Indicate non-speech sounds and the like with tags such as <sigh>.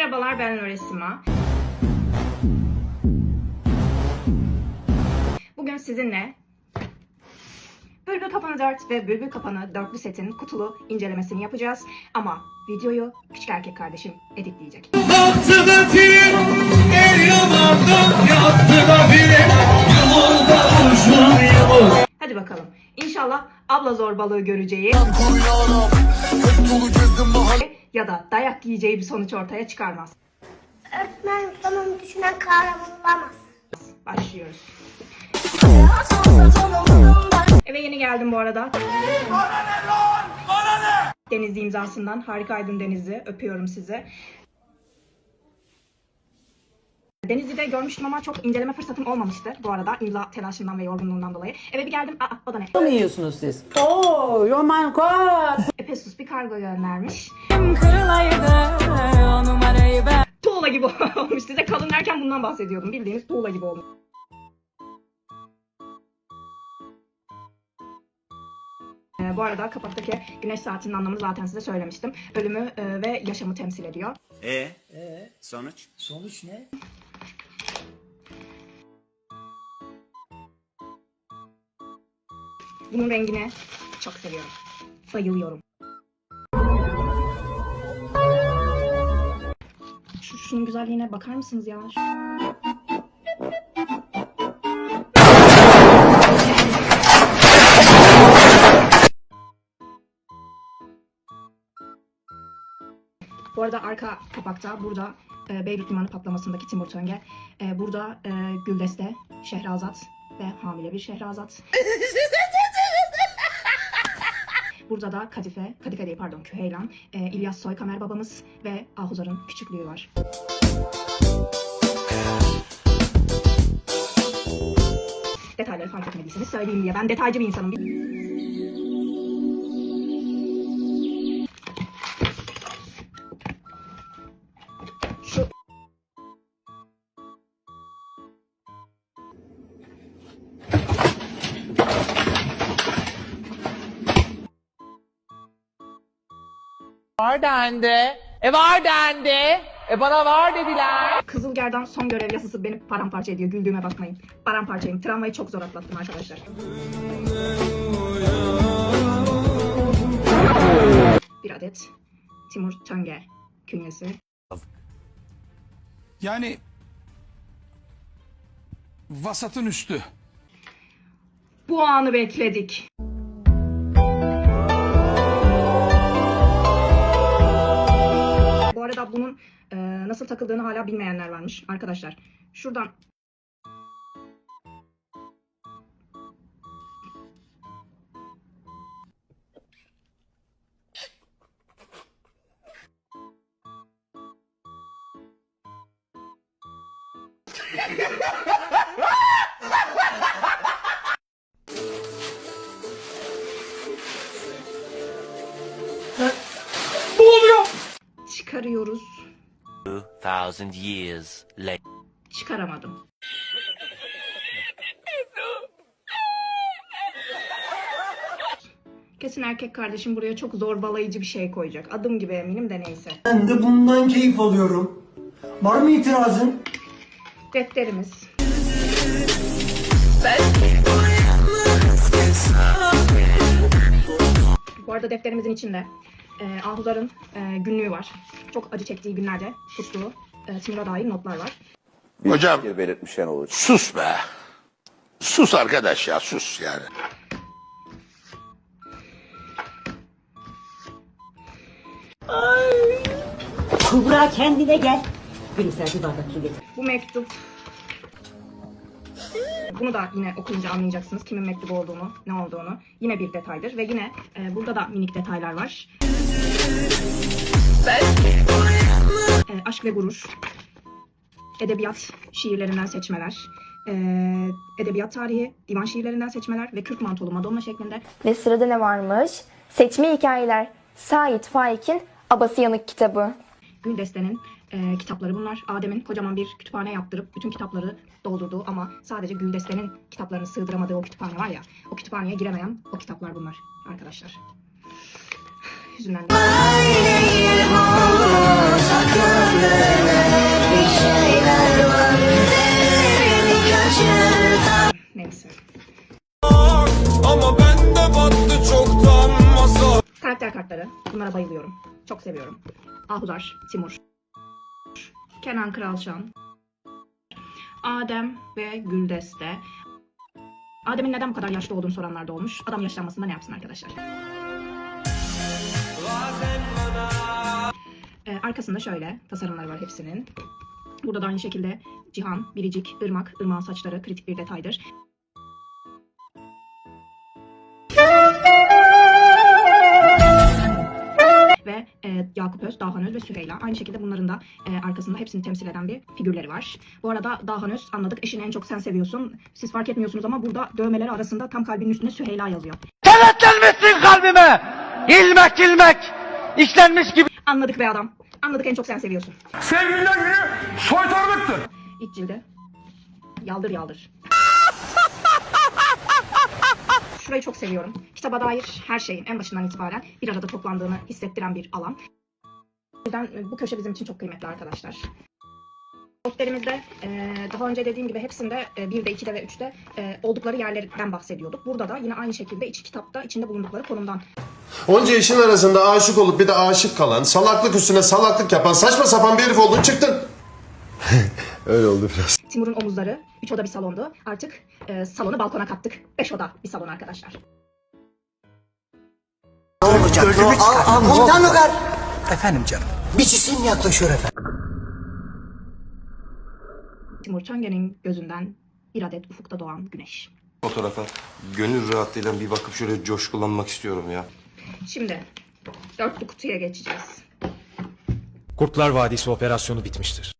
Merhabalar ben Nure Sima. Bugün sizinle Bülbül Kapanı 4 ve Bülbül Kapanı dörtlü setin kutulu incelemesini yapacağız. Ama videoyu küçük erkek kardeşim editleyecek. Hadi bakalım. İnşallah abla zorbalığı göreceği ya da dayak yiyeceği bir sonuç ortaya çıkarmaz. Öğretmen sonunu düşünen kahraman olamaz. Başlıyoruz. Eve yeni geldim bu arada. Denizli imzasından harikaydın Denizli. Öpüyorum sizi. Denizli'de görmüştüm ama çok inceleme fırsatım olmamıştı bu arada imza telaşından ve yorgunluğundan dolayı. Eve bir geldim, aa o da ne? mı yiyorsunuz siz? Oh, oh my god. Epesus bir kargo göndermiş. Kırılaydı o numarayı ben Tuğla gibi <laughs> olmuş. Size kalın derken bundan bahsediyordum. Bildiğiniz tuğla gibi olmuş. Ee, bu arada kapaktaki güneş saatinin anlamını zaten size söylemiştim. Ölümü e, ve yaşamı temsil ediyor. E sonuç? Sonuç ne? Bunun rengini çok seviyorum. Bayılıyorum. Şunun güzelliğine bakar mısınız ya? Bu arada arka kapakta burada e, Beyrut Limanı patlamasındaki Timur Töngel, e, burada e, Güldeste, Şehrazat ve hamile bir Şehrazat. <laughs> Burada da Kadife, Kadife değil pardon Küheylan, e, İlyas Soykamer babamız ve Ahuzar'ın küçüklüğü var. Detayları fark etmediyseniz söyleyeyim diye. Ben detaycı bir insanım. Var dendi. E var dendi. E bana var dediler. Kızılgerdan son görev yasası beni paramparça ediyor. Güldüğüme bakmayın. Paramparçayım. Travmayı çok zor atlattım arkadaşlar. Bir adet Timur Tönger künyesi. Yani Vasatın üstü Bu anı bekledik. Bunun e, nasıl takıldığını hala bilmeyenler varmış arkadaşlar. Şuradan 2000 years later. Çıkaramadım. Kesin erkek kardeşim buraya çok zorbalayıcı bir şey koyacak. Adım gibi eminim de neyse. Ben de bundan keyif alıyorum. Var mı itirazın? Defterimiz. Bu arada defterimizin içinde e, Ahuzar'ın e, günlüğü var. Çok acı çektiği günlerde tuttuğu e, Timur'a dair notlar var. Hocam sus be. Sus arkadaş ya sus yani. Kubra kendine gel. Gülümser bir bardak su getir. Bu mektup bunu da yine okuyunca anlayacaksınız kimin mektubu olduğunu, ne olduğunu. Yine bir detaydır ve yine e, burada da minik detaylar var. E, aşk ve gurur, edebiyat şiirlerinden seçmeler, e, edebiyat tarihi, divan şiirlerinden seçmeler ve kırk mantolu Madonna şeklinde Ve sırada ne varmış? Seçme hikayeler. Sait Faik'in Abası Yanık kitabı. Güldeste'nin e, kitapları bunlar. Adem'in kocaman bir kütüphane yaptırıp bütün kitapları doldurduğu ama sadece Güldeste'nin kitaplarını sığdıramadığı o kütüphane var ya. O kütüphaneye giremeyen o kitaplar bunlar arkadaşlar yüzünden. Neyse. Ama ben de battı çoktan masa. Karakter kartları. Bunlara bayılıyorum. Çok seviyorum. Ahudar, Timur, Kenan Kralşan, Adem ve Güldeste. Adem'in neden bu kadar yaşlı olduğunu soranlar da olmuş. Adam yaşlanmasında ne yapsın arkadaşlar? Ee, arkasında şöyle tasarımları var hepsinin. Burada da aynı şekilde Cihan, Biricik, Irmak, Irmak'ın saçları kritik bir detaydır. ve e, Yakup Öz, Dahan Öz ve Süheyla. Aynı şekilde bunların da e, arkasında hepsini temsil eden bir figürleri var. Bu arada Dahan Öz anladık eşini en çok sen seviyorsun. Siz fark etmiyorsunuz ama burada dövmeleri arasında tam kalbinin üstünde Süheyla yazıyor. Kenetlenmişsin kalbime. İlmek ilmek. işlenmiş gibi. Anladık be adam. Anladık en çok sen seviyorsun. Sevgililer günü soytarılıktır. İlk cilde. Yaldır yaldır. Şurayı çok seviyorum. Kitaba dair her şeyin en başından itibaren bir arada toplandığını hissettiren bir alan. O yüzden e, bu köşe bizim için çok kıymetli arkadaşlar. Posterimizde e, daha önce dediğim gibi hepsinde e, 1'de, 2'de ve 3'te e, oldukları yerlerden bahsediyorduk. Burada da yine aynı şekilde iki kitapta içinde bulundukları konumdan Onca işin arasında aşık olup bir de aşık kalan, salaklık üstüne salaklık yapan saçma sapan bir herif oldun çıktın. <laughs> Öyle oldu biraz. Timur'un omuzları 3 oda bir salondu. Artık e, salonu balkona kattık. 5 oda bir salon arkadaşlar. Komutan Logar. Efendim canım. Bir cisim yaklaşıyor efendim. Timur Çöngen'in gözünden bir adet ufukta doğan güneş. Fotoğrafa gönül rahatlığıyla bir bakıp şöyle coşkulanmak istiyorum ya. Şimdi dörtlü kutuya geçeceğiz. Kurtlar Vadisi operasyonu bitmiştir.